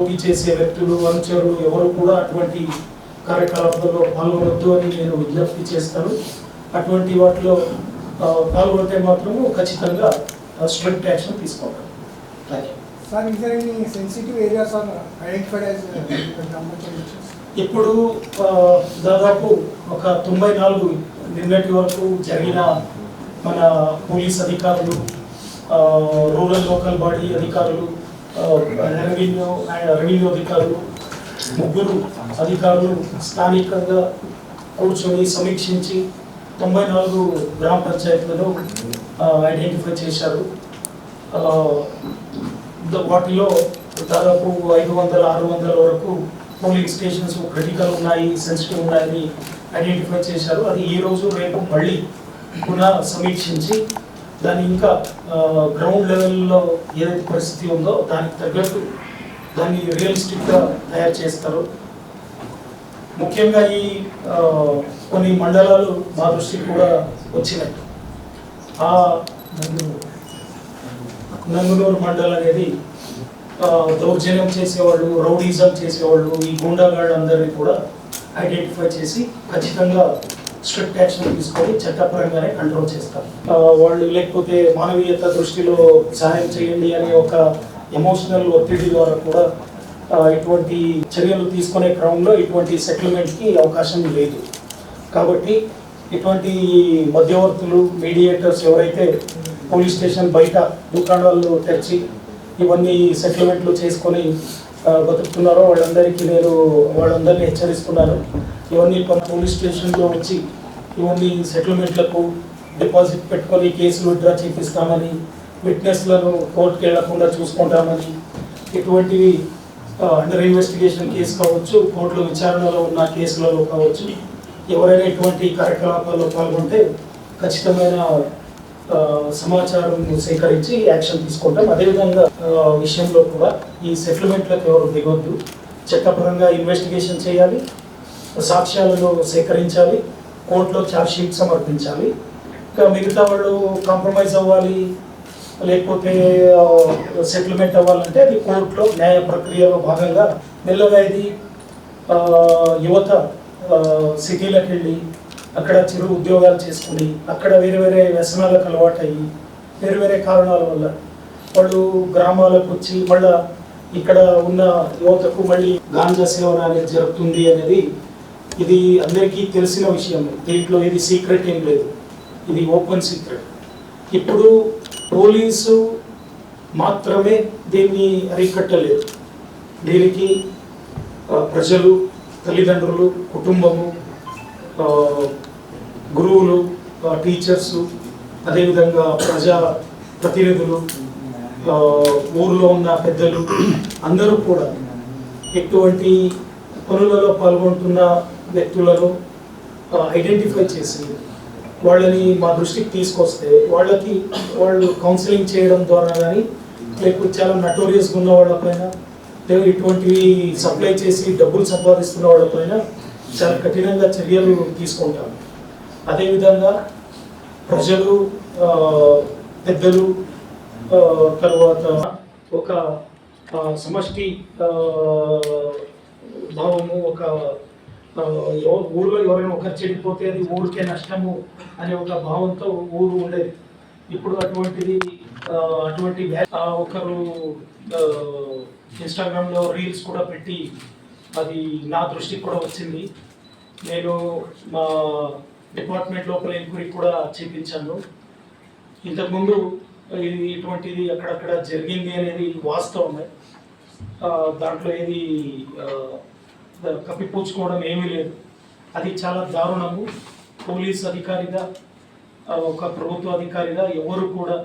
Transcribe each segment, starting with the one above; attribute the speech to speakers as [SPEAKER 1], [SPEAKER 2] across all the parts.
[SPEAKER 1] పోటీ చేసే వ్యక్తులు అనుచరులు ఎవరు కూడా అటువంటి కార్యకలాపాల్లో పాల్గొనొద్దు అని నేను విజ్ఞప్తి చేస్తాను. అటువంటి వాటిలో పాల్గొంటే మాత్రము ఖచ్చితంగా స్ట్రిక్ట్ యాక్షన్ తీసుకుంటాను? ఇప్పుడు దాదాపు ఒక తొంభై నాలుగు నిన్నటి వరకు జరిగిన మన పోలీస్ అధికారులు రూరల్ లోకల్ బాడీ అధికారులు రెవెన్యూ అండ్ రెవెన్యూ అధికారులు ముగ్గురు అధికారులు స్థానికంగా కూర్చొని సమీక్షించి తొంభై నాలుగు గ్రామ పంచాయతీలను ఐడెంటిఫై చేశారు. వాటిలో దాదాపు ఐదు వందల ఆరు వందల వరకు పోలింగ్ స్టేషన్స్ క్రిటికల్ ఉన్నాయి సెన్సిటివ్ ఉన్నాయని ఐడెంటిఫై చేశారు. అది ఈ రోజు రేపు మళ్ళీ పునః సమీక్షించి దాన్ని ఇంకా గ్రౌండ్ లెవెల్లో ఏదైతే పరిస్థితి ఉందో దానికి తగ్గట్టు దాన్ని రియలిస్టిక్గా తయారు చేస్తారు. ముఖ్యంగా ఈ కొన్ని మండలాలు మా దృష్టికి కూడా వచ్చినాయి. ఆ నంగునూరు మండలం అనేది దౌర్జన్యం చేసేవాళ్ళు రౌడీజం చేసేవాళ్ళు ఈ గుండాగాళ్ళందరినీ కూడా ఐడెంటిఫై చేసి ఖచ్చితంగా స్ట్రిక్ట్ యాక్షన్ తీసుకొని చట్టపరంగానే కంట్రోల్ చేస్తారు. వాళ్ళు లేకపోతే మానవీయత దృష్టిలో సహాయం చేయండి అనే ఒక ఎమోషనల్ ఒత్తిడి ద్వారా కూడా ఇటువంటి చర్యలు తీసుకునే క్రమంలో ఇటువంటి సెటిల్మెంట్కి అవకాశం లేదు. కాబట్టి ఇటువంటి మధ్యవర్తులు మీడియేటర్స్ ఎవరైతే పోలీస్ స్టేషన్ బయట దుకాణాలు తెరిచి ఇవన్నీ సెటిల్మెంట్లు చేసుకొని బతుకుతున్నారో వాళ్ళందరికీ నేను వాళ్ళందరినీ హెచ్చరిస్తున్నాను. ఇవన్నీ ప- పోలీస్ స్టేషన్లో వచ్చి ఇవన్నీ సెటిల్మెంట్లకు డిపాజిట్ పెట్టుకొని కేసులు విత్డ్రా చేపిస్తామని విట్నెస్లను కోర్టుకి వెళ్ళకుండా చూసుకుంటామని ఇటువంటివి అండర్ ఇన్వెస్టిగేషన్ కేసు కావచ్చు కోర్టులో విచారణలో ఉన్న కేసులలో కావచ్చు ఎవరైనా ఇటువంటి కార్యకలాపాల్లో పాల్గొంటే ఖచ్చితమైన సమాచారం సేకరించి యాక్షన్ తీసుకుంటాం. అదేవిధంగా విషయంలో కూడా ఈ సెటిల్మెంట్లకు ఎవరు దిగొద్దు. చట్టపరంగా ఇన్వెస్టిగేషన్ చేయాలి. సాక్ష్యాలను సేకరించాలి కోర్టులో ఛార్జ్ షీట్ సమర్పించాలి. ఇంకా మిగతా వాళ్ళు కాంప్రమైజ్ అవ్వాలి లేకపోతే సెటిల్మెంట్ అవ్వాలంటే అది కోర్టులో న్యాయ ప్రక్రియలో భాగంగా మెల్లగా ఇది యువత సిటీలకు వెళ్ళి అక్కడ చిరు ఉద్యోగాలు చేసుకుని అక్కడ వేరే వేరే వ్యసనాలకు అలవాటయ్యి వేరే వేరే కారణాల వల్ల వాళ్ళు గ్రామాలకు వచ్చి మళ్ళా ఇక్కడ ఉన్న యువతకు మళ్ళీ గాంజా సేవన అనేది జరుగుతుంది అనేది ఇది అందరికీ తెలిసిన విషయం. దీంట్లో ఇది సీక్రెట్ ఏం లేదు. ఇది ఓపెన్ సీక్రెట్ ఇప్పుడు పోలీసు మాత్రమే దీన్ని అరికట్టలేదు. దీనికి ప్రజలు తల్లిదండ్రులు కుటుంబము గురువులు టీచర్స్ టీచర్సు అదేవిధంగా ప్రజా ప్రతినిధులు ఊర్లో ఉన్న పెద్దలు అందరూ కూడా ఎటువంటి పనులలో పాల్గొంటున్న వ్యక్తులను ఐడెంటిఫై చేసి వాళ్ళని మా దృష్టికి తీసుకొస్తే వాళ్ళకి వాళ్ళు కౌన్సిలింగ్ చేయడం ద్వారా కానీ లేకపోతే చాలా నటోరియస్గా ఉన్న వాళ్ళపైన లేదా ఇటువంటివి సప్లై చేసి డబ్బులు సంపాదిస్తున్న వాళ్ళపైన చాలా కఠినంగా చర్యలు తీసుకుంటాం అదేవిధంగా ప్రజలు పెద్దలు తర్వాత ఒక సమష్టి భావము ఒక ఊరిలో ఎవరైనా ఒకరు చెడిపోతే అది ఊరికే నష్టము అనే ఒక భావంతో ఊరు ఉండేది. ఇప్పుడు అటువంటిది అటువంటి ఆ, ఒకరు ఇన్స్టాగ్రామ్లో రీల్స్ కూడా పెట్టి అది నా దృష్టికి కూడా వచ్చింది. నేను మా డిపార్ట్మెంట్ లోపల ఎంక్వైరీ కూడా చేపించాను. ఇంతకుముందు ఇది ఇటువంటిది అక్కడక్కడ జరిగింది అనేది వాస్తవమే. దాంట్లో ఏది కప్పిపుచ్చుకోవడం ఏమీ లేదు. అది చాలా దారుణము. పోలీస్ అధికారిగా ఒక ప్రభుత్వ అధికారిగా ఎవరు కూడా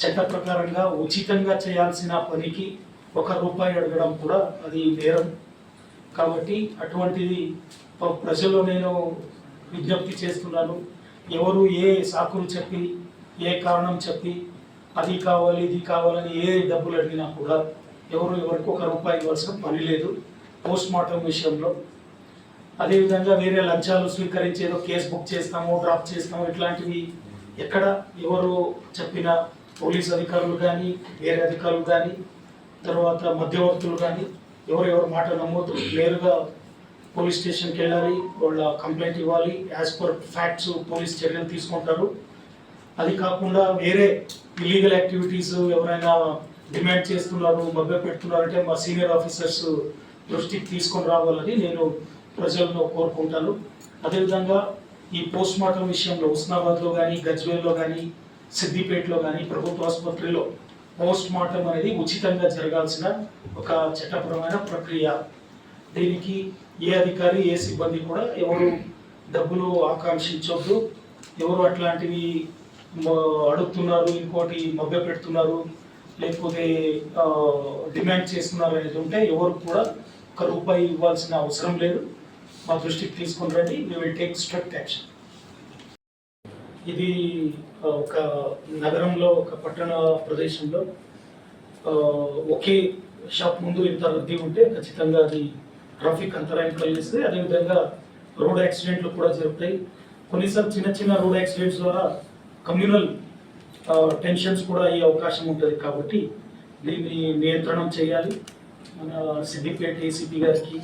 [SPEAKER 1] చట్ట ప్రకారంగా ఉచితంగా చేయాల్సిన పనికి ఒక రూపాయి అడగడం కూడా అది నేరం. కాబట్టి అటువంటిది ప్రజల్లో నేను విజ్ఞప్తి చేస్తున్నాను. ఎవరు ఏ సాకులు చెప్పి ఏ కారణం చెప్పి అది కావాలి ఇది కావాలని ఏ డబ్బులు అడిగినా కూడా ఎవరు ఎవరికి ఒక రూపాయి ఇవ్వాల్సిన పని లేదు. పోస్ట్ మార్టం విషయంలో. అదేవిధంగా వేరే లంచాలు స్వీకరించి ఏదో కేసు బుక్ చేస్తాము డ్రాప్ చేస్తాము ఇట్లాంటివి ఎక్కడ ఎవరు చెప్పిన పోలీస్ అధికారులు కానీ వేరే అధికారులు కానీ తర్వాత మధ్యవర్తులు కానీ ఎవరెవరు మాట నమ్మొద్దు. నేరుగా పోలీస్ స్టేషన్కి వెళ్ళాలి వాళ్ళ కంప్లైంట్ ఇవ్వాలి యాజ్ పర్ ఫ్యాక్ట్స్ పోలీస్ చర్యలు తీసుకుంటారు. అది కాకుండా వేరే ఇలీగల్ యాక్టివిటీస్ ఎవరైనా డిమాండ్ చేస్తున్నారు మభ్య పెడుతున్నారంటే మా సీనియర్ ఆఫీసర్స్ దృష్టికి తీసుకొని రావాలని నేను ప్రజలను కోరుకుంటాను. అదేవిధంగా ఈ పోస్ట్ మార్టం విషయంలో ఉస్నాబాద్లో కానీ గజ్వేల్లో కానీ సిద్దిపేటలో కానీ ప్రభుత్వ ఆసుపత్రిలో పోస్ట్ మార్టం అనేది ఉచితంగా జరగాల్సిన ఒక చట్టపరమైన ప్రక్రియ. దీనికి ఏ అధికారి ఏ సిబ్బంది కూడా ఎవరు డబ్బులు ఆకాంక్షించొద్దు. ఎవరు అట్లాంటివి అడుగుతున్నారు ఇంకోటి మభ్య పెడుతున్నారు లేకపోతే డిమాండ్ చేస్తున్నారు అనేది ఉంటే ఎవరు కూడా ఒక రూపాయి ఇవ్వాల్సిన అవసరం లేదు. మా దృష్టికి తీసుకుని రండి. We will take strict action ఇది ఒక నగరంలో ఒక పట్టణ ప్రదేశంలో ఒకే షాప్ ముందు ఇంత రద్దీ ఉంటే ఖచ్చితంగా అది ట్రాఫిక్ అంతరాయం కలిగిస్తుంది. అదేవిధంగా రోడ్ యాక్సిడెంట్లు కూడా జరుగుతాయి. కొన్నిసార్లు చిన్న చిన్న రోడ్ యాక్సిడెంట్స్ ద్వారా కమ్యూనల్ టెన్షన్స్ కూడా అయ్యే అవకాశం ఉంటుంది కాబట్టి దీన్ని నియంత్రణం చేయాలి. మన సిద్దిపేట ఏసీపీ గారికి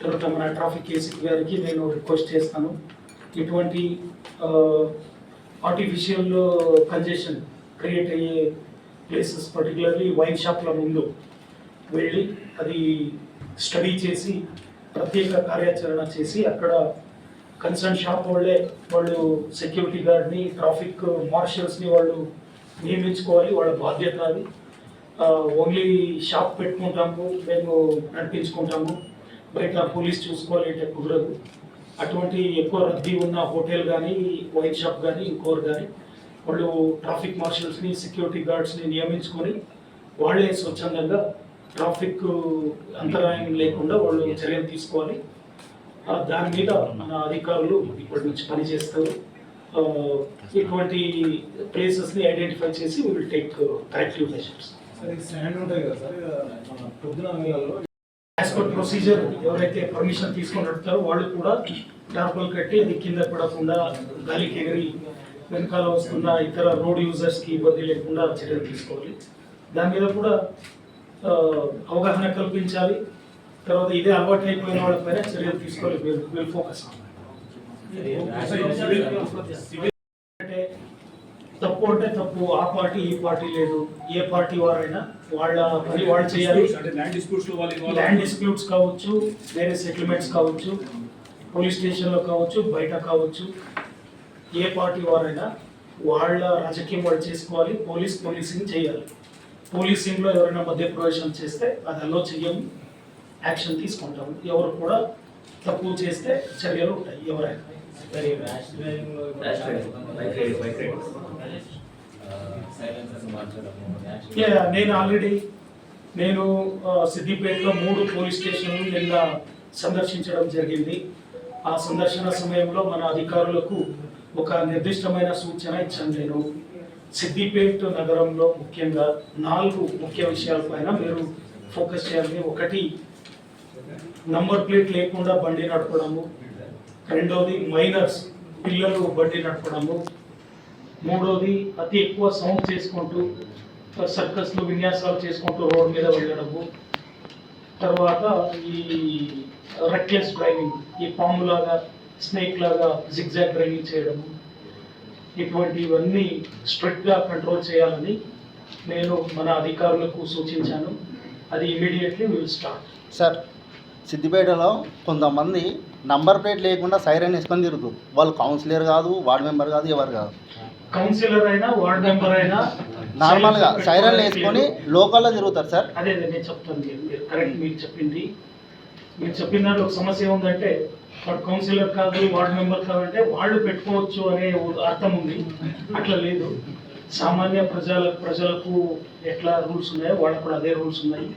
[SPEAKER 1] తర్వాత మన ట్రాఫిక్ ఏసీపీ గారికి నేను రిక్వెస్ట్ చేస్తాను. ఇటువంటి ఆర్టిఫిషియల్ కంజెషన్ క్రియేట్ అయ్యే ప్లేసెస్ పర్టికులర్లీ వైన్ షాప్ల ముందు వెళ్ళి అది స్టడీ చేసి ప్రత్యేక కార్యాచరణ చేసి అక్కడ కన్సర్న్ షాప్ వాళ్ళే వాళ్ళు సెక్యూరిటీ గార్డ్ని ట్రాఫిక్ మార్షల్స్ని వాళ్ళు నియమించుకోవాలి వాళ్ళ బాధ్యత అది. ఓన్లీ షాప్ పెట్టుకుంటాము మేము నడిపించుకుంటాము. బయట పోలీస్ చూసుకోవాలంటే కుదరదు. అటువంటి ఎక్కువ రద్దీ ఉన్న హోటల్ కానీ వైన్ షాప్ కానీ ఇంకోరు కానీ వాళ్ళు ట్రాఫిక్ మార్షల్స్ని సెక్యూరిటీ గార్డ్స్ని నియమించుకొని వాళ్ళే స్వచ్ఛందంగా ట్రాఫిక్ అంతరాయం లేకుండా వాళ్ళు చర్యలు తీసుకోవాలి. దాని మీద మన అధికారులు ఇప్పటి నుంచి పనిచేస్తారు. ఇటువంటి ప్లేసెస్ని ఐడెంటిఫై చేసి will take corrective measures as per procedure ఎవరైతే పర్మిషన్ తీసుకొని నడుపుతారో వాళ్ళు కూడా టార్పల్ కట్టి అది కింద పడకుండా గాలికి ఎగిరి వెనకాల వస్తున్న ఇతర రోడ్ యూజర్స్కి ఇబ్బంది లేకుండా చర్యలు తీసుకోవాలి. దాని మీద కూడా అవగాహన కల్పించాలి. తర్వాత ఇదే అలవాటు అయిపోయిన వాళ్ళపైన చర్యలు తీసుకోవాలి. విల్ ఫోకస్ తప్పు అంటే తప్పు ఆ పార్టీ ఈ పార్టీ లేదు. ఏ పార్టీ వారైనా వాళ్ళ పని వాళ్ళు చేయాలి.
[SPEAKER 2] అంటే ల్యాండ్ డిస్ప్యూట్స్
[SPEAKER 1] కావచ్చు వేరే సెటిల్మెంట్స్ కావచ్చు పోలీస్ స్టేషన్లో కావచ్చు బయట కావచ్చు. ఏ పార్టీ వారైనా వాళ్ళ రాజకీయం వాళ్ళు చేసుకోవాలి పోలీస్ పోలీసింగ్ చేయాలి. పోలీసింగ్లో ఎవరైనా మధ్యప్రవేశం చేస్తే అది అలో చెయ్యము యాక్షన్ తీసుకుంటాము. ఎవరు కూడా తప్పు చేస్తే చర్యలు ఉంటాయి ఎవరైనా. నేను ఆల్రెడీ నేను ఆ, సిద్దిపేటలో మూడు పోలీస్ స్టేషన్లు నిన్న సందర్శించడం జరిగింది. ఆ సందర్శన సమయంలో మన అధికారులకు ఒక నిర్దిష్టమైన సూచన ఇచ్చాను నేను. సిద్దిపేట నగరంలో ముఖ్యంగా నాలుగు ముఖ్య విషయాలపైన మీరు ఫోకస్ చేయాలి. ఒకటి నంబర్ ప్లేట్ లేకుండా బండి నడపడము. రెండవది మైనర్స్ పిల్లలు బండి నడపడము. మూడవది అతి ఎక్కువ సౌండ్ చేసుకుంటూ సర్కస్లు విన్యాసాలు చేసుకుంటూ రోడ్ మీద వెళ్ళడము. తర్వాత ఈ రెక్లెస్ డ్రైవింగ్ ఈ పాము లాగా స్నేక్ లాగా జిగ్జాగ్ డ్రైవింగ్ చేయడము. ఇటువంటివన్నీ స్ట్రిక్ట్గా కంట్రోల్ చేయాలని నేను మన అధికారులకు సూచించాను. అది ఇమీడియట్లీ విల్ స్టార్ట్
[SPEAKER 3] సార్ సిద్దిపేటలో కొంతమంది నంబర్ ప్లేట్ లేకుండా సైరన్ వేసుకొని తిరుగుతారు వాళ్ళు కౌన్సిలర్ కాదు వార్డ్ మెంబర్ కాదు ఎవరు కాదు.
[SPEAKER 1] కౌన్సిలర్ అయినా వార్డ్ మెంబర్ అయినా
[SPEAKER 3] నార్మల్గా సైరన్లు వేసుకొని లోకల్లో తిరుగుతారు సార్.
[SPEAKER 1] అదే నేను చెప్తాను కరెక్ట్ మీరు చెప్పింది. మీరు చెప్పిన దాంట్లో ఒక సమస్య ఉందంటే వాడు కౌన్సిలర్ కాదు వార్డ్ మెంబర్ కాదంటే వాళ్ళు పెట్టుకోవచ్చు అనే అర్థం ఉంది. అట్లా లేదు. సామాన్య ప్రజల ప్రజలకు ఎట్లా రూల్స్ ఉన్నాయో వాళ్ళకు కూడా అదే రూల్స్ ఉన్నాయి.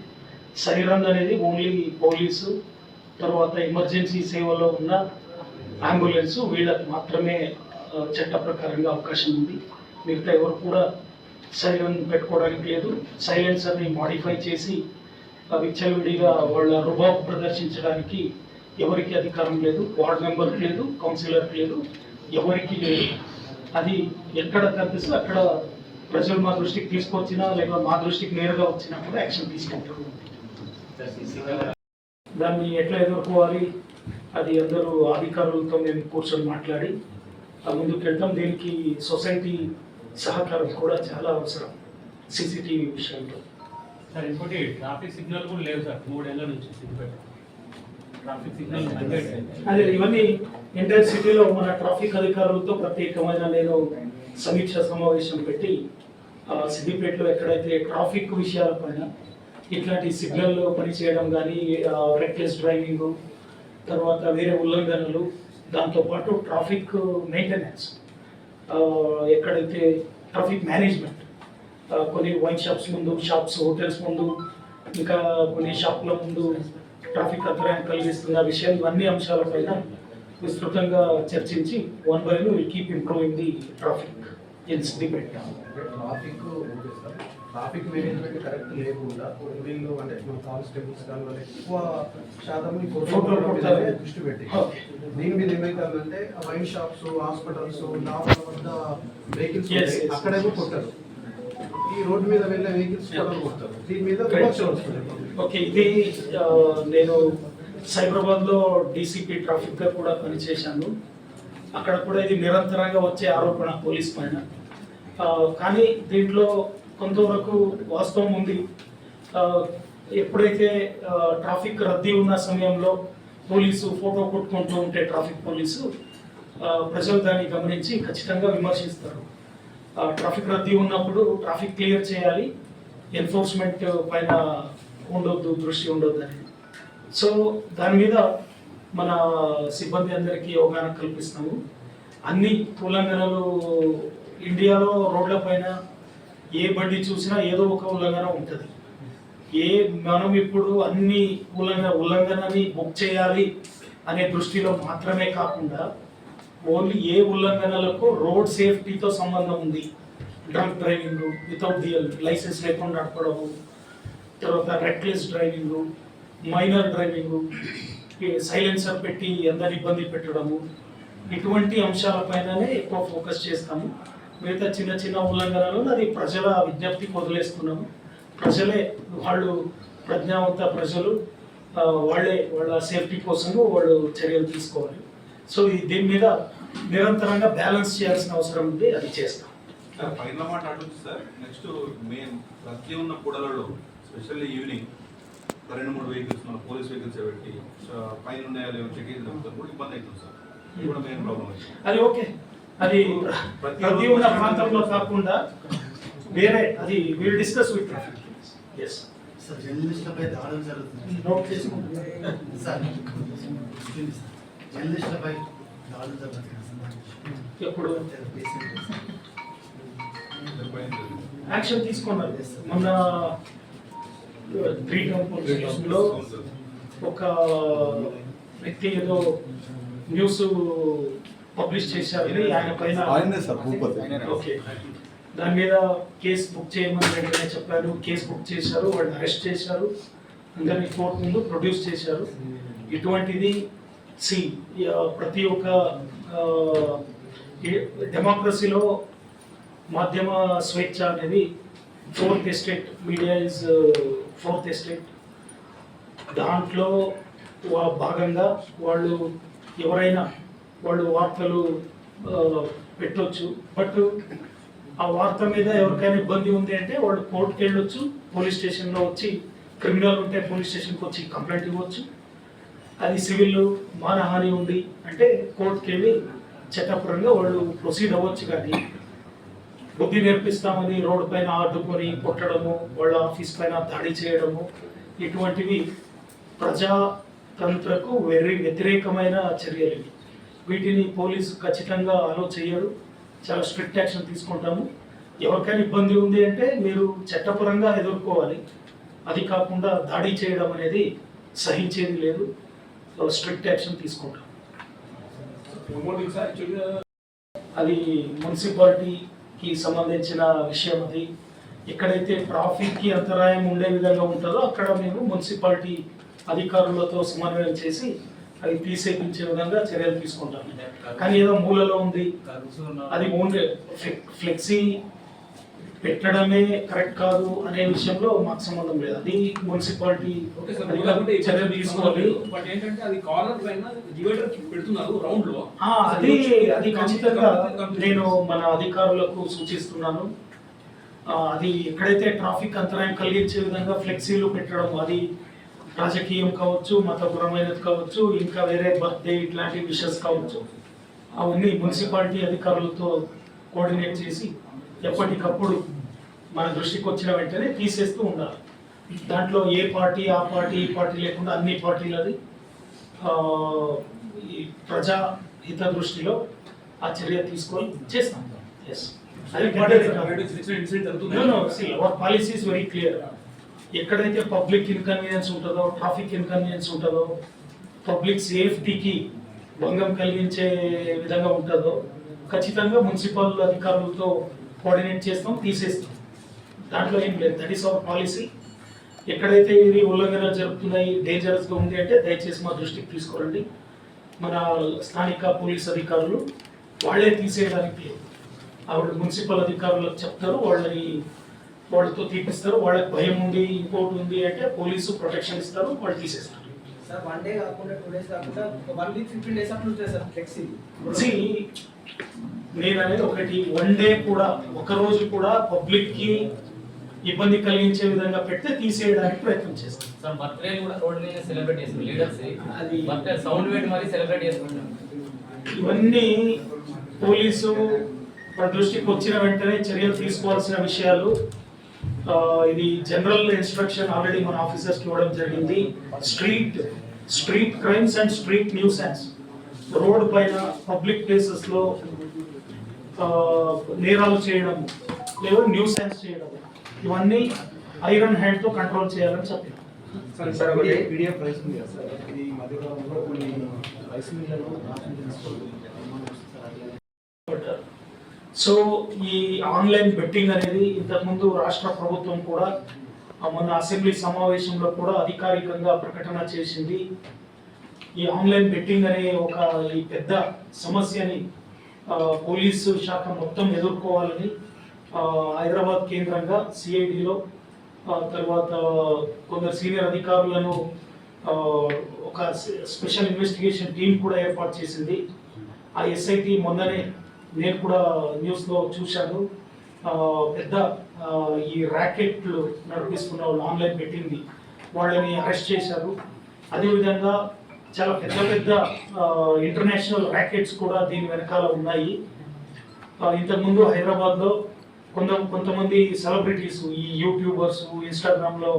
[SPEAKER 1] సైరన్ అనేది ఓన్లీ పోలీసు తర్వాత ఎమర్జెన్సీ సేవలో ఉన్న అంబులెన్స్ వీళ్ళకి మాత్రమే చట్ట ప్రకారంగా అవకాశం ఉంది. మిగతా ఎవరు కూడా సైలెన్ పెట్టుకోవడానికి లేదు. సైలెన్సర్ని మాడిఫై చేసి విచ్చలవిడిగా వాళ్ళ రుబాబ్ ప్రదర్శించడానికి ఎవరికి అధికారం లేదు వార్డ్ మెంబర్కి లేదు కౌన్సిలర్కి లేదు ఎవరికి లేదు. అది ఎక్కడ కనిపిస్తే అక్కడ ప్రజలు మా దృష్టికి తీసుకొచ్చినా లేదా మా దృష్టికి నేరుగా వచ్చినా కూడా యాక్షన్ తీసుకుంటారు దాన్ని ఎట్లా ఎదుర్కోవాలి? అది అందరూ అధికారులతో మేము కూర్చొని మాట్లాడి ఆ ముందుకు వెళ్తాం దీనికి సొసైటీ సహకారం కూడా చాలా అవసరం సీసీటీవీ విషయంలో.
[SPEAKER 4] సార్ ఇంకోటి ట్రాఫిక్ సిగ్నల్ కూడా లేవు సార్ మూడేళ్ళ నుంచి ట్రాఫిక్ సిగ్నల్
[SPEAKER 1] అదే ఇవన్నీ ఎంటైర్ సిటీలో మన ట్రాఫిక్ అధికారులతో ప్రత్యేకమైన నేను సమీక్ష సమావేశం పెట్టి సిద్దిపేటలో ఎక్కడైతే ట్రాఫిక్ విషయాలపైన ఇట్లాంటి సిగ్నల్లో పనిచేయడం కానీ రెక్లెస్ డ్రైవింగ్ తర్వాత వేరే ఉల్లంఘనలు దాంతోపాటు ట్రాఫిక్ మెయింటెనెన్స్ ఎక్కడైతే ట్రాఫిక్ మేనేజ్మెంట్ కొన్ని వైన్ షాప్స్ ముందు షాప్స్ హోటల్స్ ముందు ఇంకా కొన్ని షాప్ల ముందు ట్రాఫిక్ అంతరాయం కలిగిస్తున్న విషయం ఇవన్నీ అంశాలపైన విస్తృతంగా చర్చించి one by one will keep improving the traffic in Siddipet
[SPEAKER 2] traffic traffic management correct లేకుండా వీళ్ళు అంటే మన కానిస్టేబుల్స్ కానీ వాళ్ళు ఎక్కువ శాతం ఈ. మీదనే దృష్టి పెట్టి. దీని మీద ఏమైతుందంటే వైన్ షాప్స్ హాస్పిటల్స్ డాబాల వద్ద వెహికల్స్. అక్కడేమో కొట్టరు. ఈ రోడ్డు మీద వెళ్ళే వెహికల్స్ కొడతారు. దీని మీద
[SPEAKER 1] ఓకే ఇది నేను సైబరాబాద్లో డీసీపీ ట్రాఫిక్గా కూడా పనిచేశాను. అక్కడ కూడా ఇది నిరంతరంగా వచ్చే ఆరోపణ పోలీస్ పైన. కానీ దీంట్లో కొంతవరకు వాస్తవం ఉంది. ఎప్పుడైతే ట్రాఫిక్ రద్దీ ఉన్న సమయంలో పోలీసు ఫోటో కొట్టుకుంటూ ఉంటే ట్రాఫిక్ పోలీసు ప్రజలు దాన్ని గమనించి ఖచ్చితంగా విమర్శిస్తారు. ఆ, ట్రాఫిక్ రద్దీ ఉన్నప్పుడు ట్రాఫిక్ క్లియర్ చేయాలి ఎన్ఫోర్స్మెంట్ పైన ఉండొద్దు దృష్టి ఉండొద్దు అని సో దాని మీద మన సిబ్బంది అందరికీ అవగాహన కల్పిస్తాము. అన్ని ఉల్లంఘనలు ఇండియాలో రోడ్ల పైన ఏ బండి చూసినా ఏదో ఒక ఉల్లంఘన ఉంటుంది. ఏ మనం ఇప్పుడు అన్ని ఉల్లంఘన ఉల్లంఘనని బుక్ చేయాలి అనే దృష్టిలో మాత్రమే కాకుండా ఓన్లీ ఏ ఉల్లంఘనలకు రోడ్ సేఫ్టీతో సంబంధం ఉంది. Drunk driving without the licence లేకుండా నడపడము తర్వాత reckless driving minor driving silencer పెట్టి అందరి ఇబ్బంది పెట్టడము ఇటువంటి అంశాలపైననే ఎక్కువ ఫోకస్ చేస్తాము. మిగతా చిన్న చిన్న ఉల్లంఘనలు అది ప్రజల విజ్ఞప్తికి వదిలేస్తున్నాము ప్రజలే వాళ్ళు ప్రజ్ఞావంత ప్రజలు వాళ్ళే వాళ్ళ సేఫ్టీ కోసము వాళ్ళు చర్యలు తీసుకోవాలి. సో ఈ దీని మీద నిరంతరంగా బ్యాలెన్స్ చేయాల్సిన అవసరం ఉంది అది చేస్తాం.
[SPEAKER 5] సార్ పైన మాట అడుగుతుంది సార్ నెక్స్ట్ మెయిన్ రద్దీ ఉన్న కూడలలో స్పెషల్లీ ఈవినింగ్ రెండు మూడు వెహికల్స్ మన పోలీస్ వెహికల్స్ పెట్టి పైన ఉన్నాయా లేవో చెక్ ఇబ్బంది అవుతుంది సార్.
[SPEAKER 1] అది ఓకే. అది ప్రతి ఉన్న ప్రాంతంలో కాకుండా వేరే అది will discuss with traffic yes
[SPEAKER 6] sir జర్నలిస్టులపై దాడులు జరుగుతుంది
[SPEAKER 1] నోట్ చేసుకుంటున్నాను
[SPEAKER 6] సార్ జర్నలిస్టులపై దాడులు జరుగుతుంది
[SPEAKER 1] ఎప్పుడు? యాక్షన్ తీసుకున్నారు. మొన్న త్రీ టౌన్లో ఒక వ్యక్తి ఏదో న్యూస్ పబ్లిష్ చేశారు. ఆయన పైన
[SPEAKER 7] ఆయనే సార్ భూపతి.
[SPEAKER 1] ఓకే. దాని మీద కేసు బుక్ చేయమని వెంటనే చెప్పారు కేసు బుక్ చేశారు. వాళ్ళని అరెస్ట్ చేశారు. అందరినీ కోర్టు ముందు ప్రొడ్యూస్ చేశారు. ఇటువంటిది సి ప్రతి ఒక్క డెమోక్రసీలో మాధ్యమ స్వేచ్ఛ అనేది fourth estate media is fourth estate. దాంట్లో వా- భాగంగా వాళ్ళు ఎవరైనా వాళ్ళు వార్తలు పెట్టవచ్చు పెట్టొచ్చు బట్ ఆ వార్త మీద ఎవరికైనా ఇబ్బంది ఉంది అంటే వాళ్ళు కోర్టుకి వెళ్ళొచ్చు పోలీస్ స్టేషన్లో వచ్చి క్రిమినల్ ఉంటే పోలీస్ స్టేషన్కి వచ్చి కంప్లైంట్ ఇవ్వచ్చు అది సివిల్ మానహాని ఉంది అంటే కోర్టుకి వెళ్ళి చట్టపరంగా వాళ్ళు ప్రొసీడ్ అవ్వచ్చు కానీ బుద్ధి నేర్పిస్తామని రోడ్డు పైన ఆడుకొని కొట్టడము వాళ్ళ ఆఫీస్ పైన దాడి చేయడము ఇటువంటివి ప్రజాతంత్రకు వెర్రి వ్యతిరేకమైన చర్యలు ఇవి. వీటిని పోలీసు ఖచ్చితంగా అలో చేయడు. చాలా స్ట్రిక్ట్ యాక్షన్ తీసుకుంటాము. ఎవరికైనా ఇబ్బంది ఉంది అంటే మీరు చట్టపరంగా ఎదుర్కోవాలి. అది కాకుండా దాడి చేయడం అనేది సహించేది లేదు. చాలా స్ట్రిక్ట్ యాక్షన్ తీసుకుంటాం.
[SPEAKER 2] యాక్చువల్గా
[SPEAKER 1] అది మున్సిపాలిటీకి సంబంధించిన విషయం అది. ఎక్కడైతే ట్రాఫిక్కి అంతరాయం ఉండే విధంగా ఉంటుందో అక్కడ మేము మున్సిపాలిటీ అధికారులతో సమన్వయం చేసి అది తీసేపించే విధంగా చర్యలు తీసుకుంటాం కానీ ఏదో మూలలో ఉంది. అది ఓన్లీ ఫ్లెక్సీ పెట్టడమే కరెక్ట్ కాదు అనే విషయంలో మాకు సంబంధం లేదు. అది మున్సిపాలిటీ చర్యలు తీసుకోవాలి.
[SPEAKER 7] బట్ ఏంటంటే అది కార్నర్ పైన డివైడర్ పెడుతున్నారు
[SPEAKER 1] రౌండ్లో అది అది ఖచ్చితంగా నేను మన అధికారులకు సూచిస్తున్నాను. అది ఎక్కడైతే ట్రాఫిక్ అంతరాయం కలిగించే విధంగా ఫ్లెక్సీలు పెట్టడం అది రాజకీయం కావచ్చు మతపరమైనది కావచ్చు ఇంకా వేరే బర్త్డే ఇట్లాంటి విషయస్ కావచ్చు అవన్నీ మున్సిపాలిటీ అధికారులతో కోఆర్డినేట్ చేసి ఎప్పటికప్పుడు మన దృష్టికి వచ్చిన వెంటనే తీసేస్తూ ఉండాలి. దాంట్లో ఏ పార్టీ ఆ పార్టీ ఈ పార్టీ లేకుండా అన్ని పార్టీలది ఈ ప్రజా హిత దృష్టిలో ఆ చర్య తీసుకొని చేస్తాం. ఎస్ అది our policy is very clear ఎక్కడైతే పబ్లిక్ ఇన్కన్వీనియన్స్ ఉంటుందో ట్రాఫిక్ ఇన్కన్వీనియన్స్ ఉంటుందో పబ్లిక్ సేఫ్టీకి భంగం కలిగించే విధంగా ఉంటుందో ఖచ్చితంగా మున్సిపల్ అధికారులతో కోఆర్డినేట్ చేస్తాం తీసేస్తాం. దాంట్లో ఏం లేదు. దట్ ఈస్ అవర్ పాలసీ ఎక్కడైతే ఇది ఉల్లంఘన జరుగుతున్నాయి డేంజరస్గా ఉంది అంటే దయచేసి మా దృష్టికి తీసుకురండి. మన స్థానిక పోలీస్ అధికారులు వాళ్ళే తీసేయడానికి ఆవిడ మున్సిపల్ అధికారులకు చెప్తారు వాళ్ళని వాళ్ళతో తీపిస్తారు వాళ్ళకి భయం ఉంది ఇంకోటి ఉంది అంటే పోలీసు ప్రొటెక్షన్ ఇస్తారు వాళ్ళు తీసేస్తారు.
[SPEAKER 2] సార్ వన్ డే కాకుండా టూ డేస్ కాకుండా వన్ వీక్ ఫిఫ్టీన్ డేస్ అట్లా ఉంటుంది సార్ ఫ్లెక్సీ
[SPEAKER 1] నేను అనేది ఒకటి వన్ డే కూడా ఒక రోజు కూడా పబ్లిక్కి ఇబ్బంది కలిగించే విధంగా పెడితే తీసేయడానికి ప్రయత్నం చేస్తాం.
[SPEAKER 8] సార్ బర్త్డే కూడా రోడ్ మీద సెలబ్రేట్ చేస్తారు లీడర్స్
[SPEAKER 1] అది-
[SPEAKER 8] బర్త్డే సౌండ్ పెట్టి మరి సెలబ్రేట్ చేసుకుంటాం
[SPEAKER 1] ఇవన్నీ పోలీసు దృష్టికి వచ్చిన వెంటనే చర్యలు తీసుకోవాల్సిన విషయాలు. ఇది జనరల్ ఇన్స్ట్రక్షన్ ఆల్రెడీ మన ఆఫీసర్స్కి ఇవ్వడం జరిగింది. Street street crimes and street nuisance road పైన పబ్లిక్ ప్లేసెస్లో నేరాలు చేయడం లేదా న్యూసెన్స్ చేయడం. ఇవన్నీ ఐరన్ హ్యాండ్తో కంట్రోల్ చేయాలని చెప్పారు.
[SPEAKER 2] సార్ సార్ పీడిఎఫ్ రైస్ ఉంది సార్. ఇది ఈ మధ్యకాలంలో కొన్ని రైస్ మిల్లలో
[SPEAKER 1] సో ఈ ఆన్లైన్ బెట్టింగ్ అనేది ఇంతకుముందు రాష్ట్ర ప్రభుత్వం కూడా మొన్న అసెంబ్లీ సమావేశంలో కూడా అధికారికంగా ప్రకటన చేసింది. ఈ ఆన్లైన్ బెట్టింగ్ అనే ఒక ఈ పెద్ద సమస్యని పోలీసు శాఖ మొత్తం ఎదుర్కోవాలని హైదరాబాద్ కేంద్రంగా సిఐడిలో తర్వాత కొందరు సీనియర్ అధికారులను ఒక స్పెషల్ ఇన్వెస్టిగేషన్ టీం కూడా ఏర్పాటు చేసింది. ఆ ఎస్ఐటి మొన్ననే నేను కూడా న్యూస్లో చూశాను. పెద్ద ఈ ర్యాకెట్లు నడిపిస్తున్న వాళ్ళు ఆన్లైన్ పెట్టింది వాళ్ళని అరెస్ట్ చేశారు. అదేవిధంగా చాలా పెద్ద పెద్ద ఇంటర్నేషనల్ ర్యాకెట్స్ కూడా దీని వెనకాల ఉన్నాయి. ఇంతకుముందు హైదరాబాద్లో కొంత కొంతమంది సెలబ్రిటీస్ ఈ యూట్యూబర్స్ ఇన్స్టాగ్రామ్లో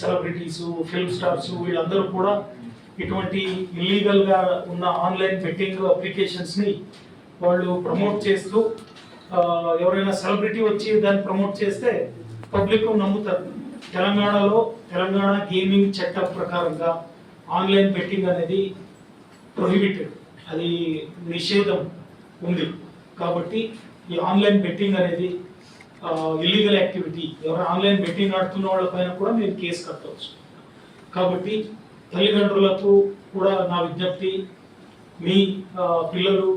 [SPEAKER 1] సెలబ్రిటీస్ ఫిల్మ్ స్టార్స్ వీళ్ళందరూ కూడా ఇటువంటి ఇల్లీగల్గా ఉన్న ఆన్లైన్ బెట్టింగ్ అప్లికేషన్స్ని వాళ్ళు ప్రమోట్ చేస్తూ ఎవరైనా సెలబ్రిటీ వచ్చి దాన్ని ప్రమోట్ చేస్తే పబ్లిక్ నమ్ముతారు. తెలంగాణలో తెలంగాణ గేమింగ్ చట్టం ప్రకారంగా ఆన్లైన్ బెట్టింగ్ అనేది ప్రొహిబిటెడ్ అది నిషేధం ఉంది. కాబట్టి ఈ ఆన్లైన్ బెట్టింగ్ అనేది ఇల్లీగల్ యాక్టివిటీ ఎవరైనా ఆన్లైన్ బెట్టింగ్ ఆడుతున్న వాళ్ళపైన కూడా మీరు కేసు కట్టవచ్చు కాబట్టి తల్లిదండ్రులకు కూడా నా విజ్ఞప్తి మీ పిల్లలు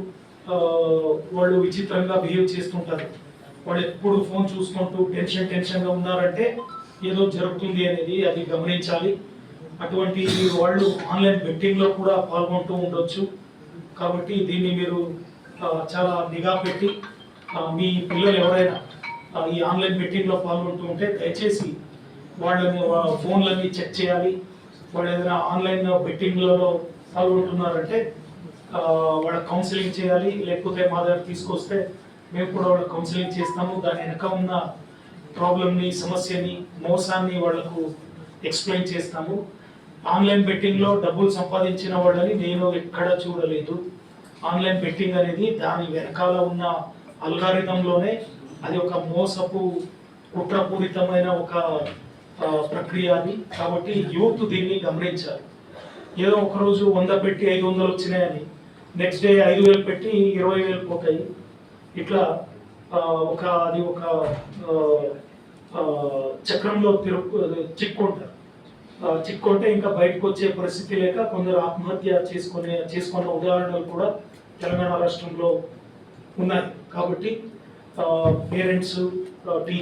[SPEAKER 1] వాళ్ళు విచిత్రంగా బిహేవ్ చేస్తుంటారు. వాళ్ళు ఎప్పుడు ఫోన్ చూసుకుంటూ టెన్షన్ టెన్షన్గా ఉన్నారంటే ఏదో జరుగుతుంది అనేది అది గమనించాలి. అటువంటి వాళ్ళు ఆన్లైన్ బెట్టింగ్లో కూడా పాల్గొంటూ ఉండొచ్చు. కాబట్టి దీన్ని మీరు చాలా నిఘా పెట్టి మీ పిల్లలు ఎవరైనా ఈ ఆన్లైన్ బెట్టింగ్లో పాల్గొంటూ ఉంటే దయచేసి వాళ్ళని ఫోన్లన్నీ చెక్ చేయాలి. వాళ్ళు ఏదైనా ఆన్లైన్ బెట్టింగ్లలో పాల్గొంటున్నారంటే వాళ్ళ కౌన్సిలింగ్ చేయాలి లేకపోతే మా దగ్గర తీసుకొస్తే మేము కూడా వాళ్ళ కౌన్సిలింగ్ చేస్తాము. దాని వెనక ఉన్న ప్రాబ్లమ్ని సమస్యని మోసాన్ని వాళ్ళకు ఎక్స్ప్లెయిన్ చేస్తాము. ఆన్లైన్ బెట్టింగ్లో డబ్బులు సంపాదించిన వాళ్ళని నేను ఎక్కడ చూడలేదు. ఆన్లైన్ బెట్టింగ్ అనేది దాని వెనకాల ఉన్న అల్గారిథంలోనే అది ఒక మోసపు కుట్రపూరితమైన ఒక ప్రక్రియ అది కాబట్టి యూత్ దీన్ని గమనించాలి. ఏదో ఒకరోజు వంద పెట్టి ఐదు వందలు వచ్చినాయని నెక్స్ట్ డే ఐదు వేలు పెట్టి ఇరవై వేలు పోతాయి. ఇట్లా ఒక అది ఒక చక్రంలో తిరుగు చిక్కుంటారు. చిక్కుంటే ఇంకా బయటకు వచ్చే పరిస్థితి లేక కొందరు ఆత్మహత్య చేసుకునే చేసుకున్న ఉదాహరణలు కూడా తెలంగాణ రాష్ట్రంలో ఉన్నాయి. కాబట్టి పేరెంట్స్ టీచర్